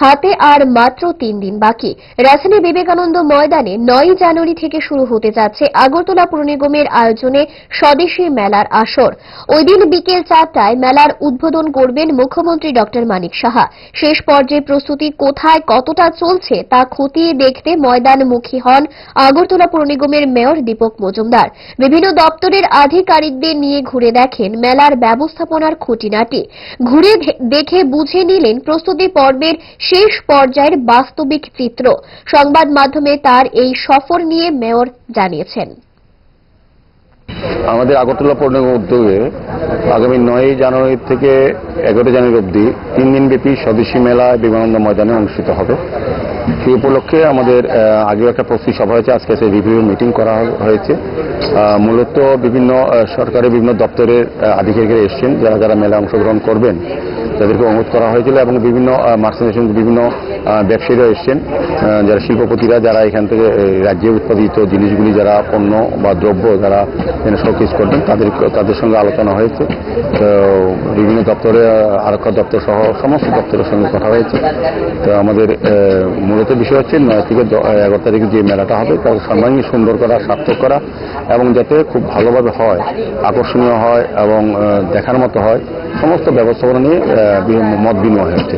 হাতে আর মাত্র তিন দিন বাকি। রাজধানী বিবেকানন্দ ময়দানে নয় জানুয়ারি থেকে শুরু হতে যাচ্ছে আগরতলা পুর নিগমের আয়োজনে স্বদেশী মেলার আসর। ওই দিন বিকেল চারটায় মেলার উদ্বোধন করবেন মুখ্যমন্ত্রী ডক্টর মানিক সাহা। শেষ পর্যায়ে প্রস্তুতি কোথায়, কতটা চলছে তা খতিয়ে দেখতে ময়দানমুখী হন আগরতলা পুর নিগমের মেয়র দীপক মজুমদার। বিভিন্ন দপ্তরের আধিকারিকদের নিয়ে ঘুরে দেখেন মেলার ব্যবস্থাপনার খুঁটিনাটি। ঘুরে দেখে বুঝে নিলেন প্রস্তুতি পর্বের শেষ পর্যায়ের বাস্তবিক চিত্র সংবাদ মাধ্যমে তার এই সফর নিয়ে মেয়র জানিয়েছেন। আমাদের আগরতলা পৌর নিগম উদ্যোগে আগামী নয় জানুয়ারি থেকে এগারো জানুয়ারি অবধি তিন দিন দিনব্যাপী স্বদেশী মেলা বিমানন্দ ময়দানে অনুষ্ঠিত হবে। সেই উপলক্ষে আমাদের আগেও একটা প্রস্তুতি সভা হয়েছে, আজকে সেই রিভিউ মিটিং করা হয়েছে। মূলত বিভিন্ন সরকারের বিভিন্ন দপ্তরের আধিকারিকরা এসছেন, যারা যারা মেলায় অংশগ্রহণ করবেন। তাদেরকে অনুরোধ করা হয়েছিল এবং বিভিন্ন মার্সেন্টেশন বিভিন্ন ব্যবসায়ীরা এসছেন। যারা শিল্পপতিরা, যারা এখান থেকে রাজ্যে উৎপাদিত জিনিসগুলি, যারা পণ্য বা দ্রব্য যারা এখানে শোকেস করবেন তাদের তাদের সঙ্গে আলোচনা হয়েছে। তো বিভিন্ন দপ্তরে আরক্ষা দপ্তর সহ সমস্ত দপ্তরের সঙ্গে কথা হয়েছে। তো আমাদের মূলত বিষয় হচ্ছে নয় থেকে এগারো তারিখে যে মেলাটা হবে তাকে সর্বাঙ্গীন সুন্দর করা, সার্থক করা এবং যাতে খুব ভালোভাবে হয়, আকর্ষণীয় হয় এবং দেখার মতো হয়, সমস্ত ব্যবস্থাপনা নিয়ে আহ, বি- মত বিনিময় হচ্ছে